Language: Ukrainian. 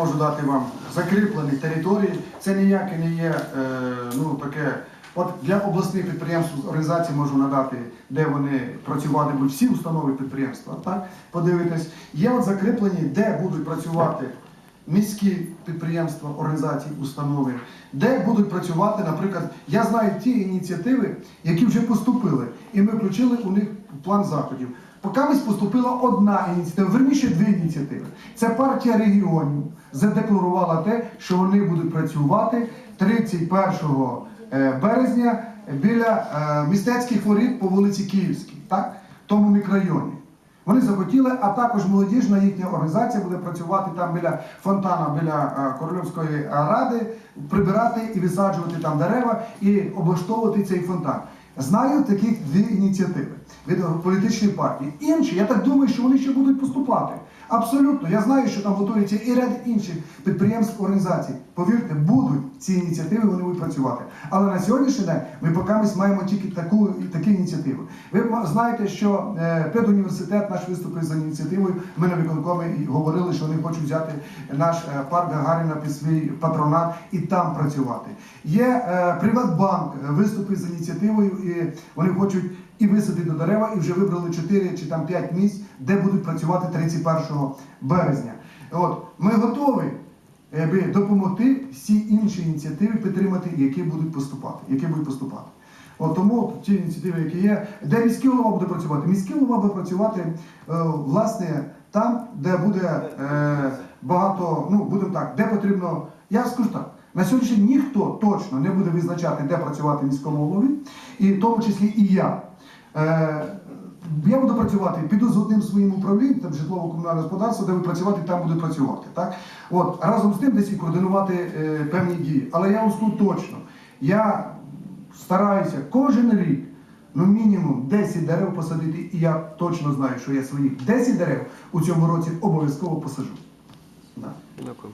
Можу дати вам закріплені території. Це ніяке не є е, ну, таке. От для обласних підприємств організацій можу надати, де вони працювати будуть всі установи підприємства. Так? Подивитись. Є от закріплені, де будуть працювати міські підприємства, організації, установи, де будуть працювати, наприклад, я знаю ті ініціативи, які вже поступили, і ми включили у них план заходів. Поки поступила одна ініціатива, верніше дві ініціативи. Це партія регіонів задекларувала те, що вони будуть працювати 31 е, березня біля е, містецьких воріт по вулиці Київській, так? в тому мікрорайоні. Вони захотіли, а також молодіжна їхня організація буде працювати там біля фонтана, біля е, Корольовської ради, прибирати і висаджувати там дерева і облаштовувати цей фонтан. Знаю таких дві ініціативи від політичної партії. Інші, я так думаю, що вони ще будуть поступати. Абсолютно, я знаю, що там готується і ряд інших підприємств, організацій. Повірте, будуть ці ініціативи, вони будуть працювати. Але на сьогоднішній день ми поки маємо тільки таку такі ініціативи. Знаєте, що е, педуніверситет наш виступив за ініціативою. Ми на виконкомі говорили, що вони хочуть взяти наш е, парк Гагаріна під свій патронат і там працювати. Є е, Приватбанк виступив з ініціативою, і вони хочуть і висадити дерева, і вже вибрали 4 чи там 5 місць, де будуть працювати 31 березня. От ми готові е, допомогти всі інші ініціативи підтримати, які будуть поступати. Які будуть поступати. От тому ті ініціативи, які є, де міський голова буде працювати. Міський голова буде працювати е, власне там, де буде е, багато, ну будемо так, де потрібно. Я скажу так. На сьогоднішній ніхто точно не буде визначати, де працювати міському голові, і в тому числі і я. Е, я буду працювати, піду з одним своїм управлінням, житлово-комунальне господарство, де ви працювати, там буду працювати. Так? От, разом з тим десь і координувати е, певні дії. Але я скажу точно, я стараюся кожен рік, ну мінімум 10 дерев посадити, і я точно знаю, що я своїх 10 дерев у цьому році обов'язково посажу. Да. Дякую.